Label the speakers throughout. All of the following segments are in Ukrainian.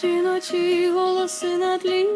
Speaker 1: Жіночі голоси на тлі,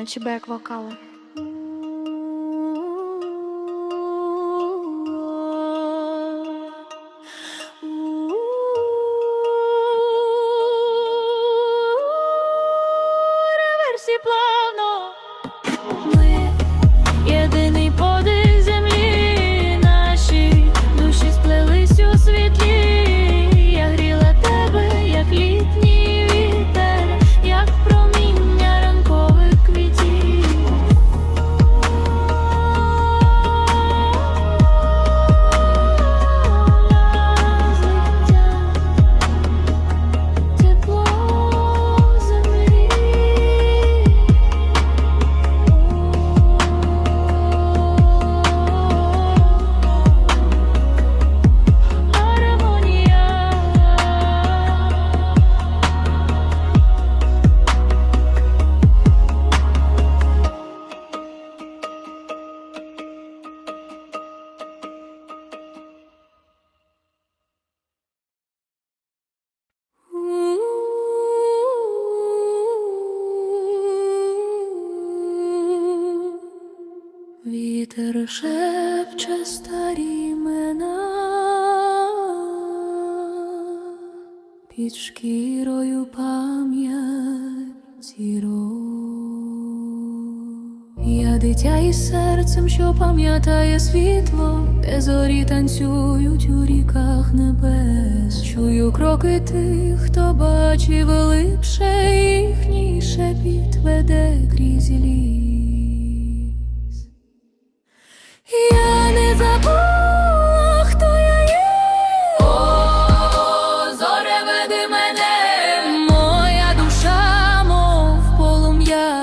Speaker 2: Жіночі бек вокали.
Speaker 1: Шепче старі імена під шкірою пам'ять зірок. Я дитя із серцем, що пам'ятає світло, де зорі танцюють у ріках небес. Чую кроки тих, хто бачив липше їхній шепіт веде крізь ліс. Я не забула, хто я є. О, зоре мене, моя душа, мов полум'я.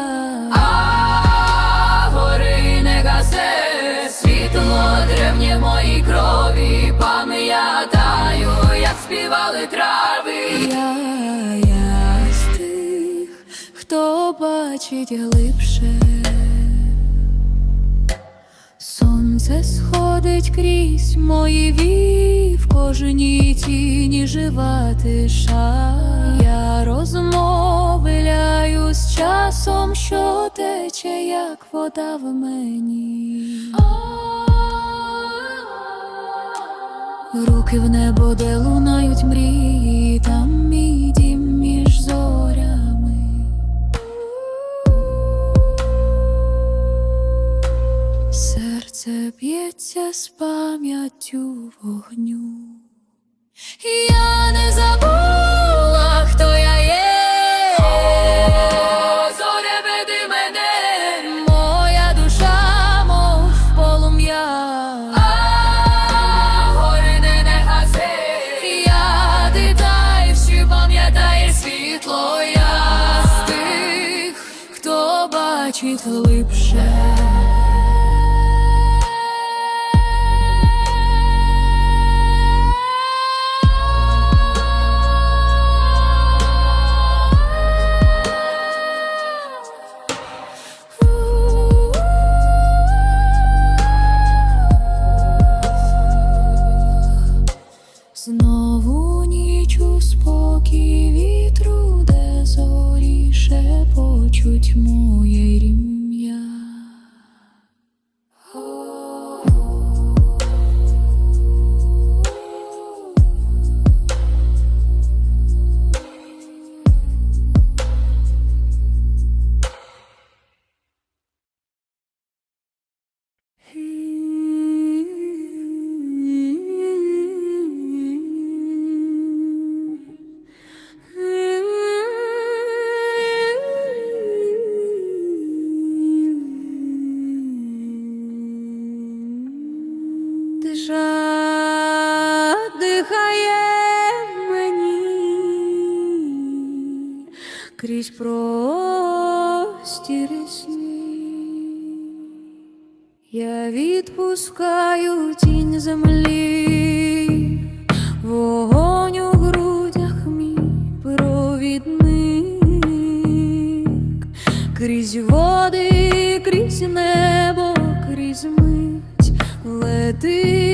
Speaker 1: А гори не гасе, світло древнє моїй крові. Пам'ятаю, як співали трави. Я з тих, хто бачить глибше. Сонце сходить крізь мої вії, в кожній тіні жива тиша. Я розмовляю з часом, що тече, як вода в мені. Руки в небо, де лунають мрії, там мій б'ється з пам'яттю вогню. Я не забула, хто я є, зоря мене, моя душа, мов полум'я, а гори не не я дитаю, всі світло я з тих, хто бачить глибше. відпускаю тінь землі, вогонь у грудях мій провідник, крізь води, крізь небо, крізь мить летить.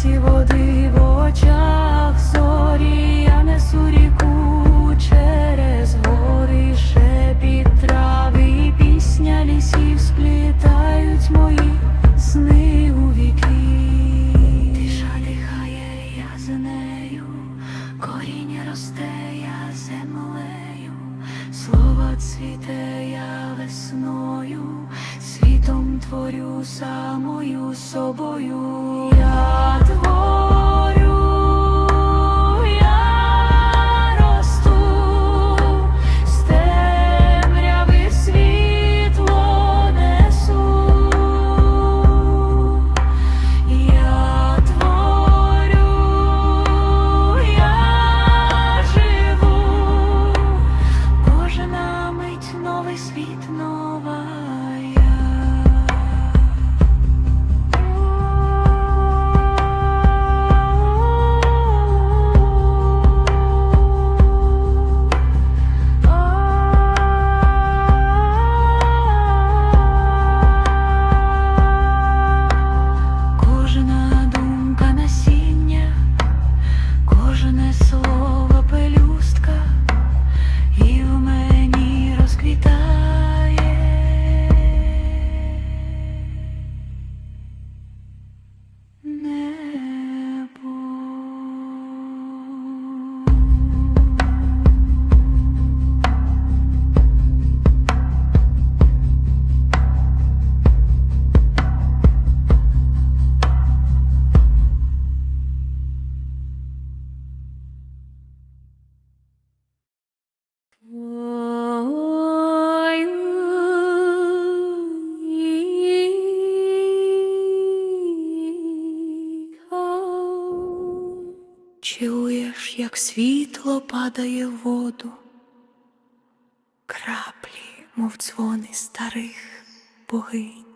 Speaker 1: світі води в очах. творю самою собою. Я творю світло падає в воду, краплі, мов дзвони старих богинь.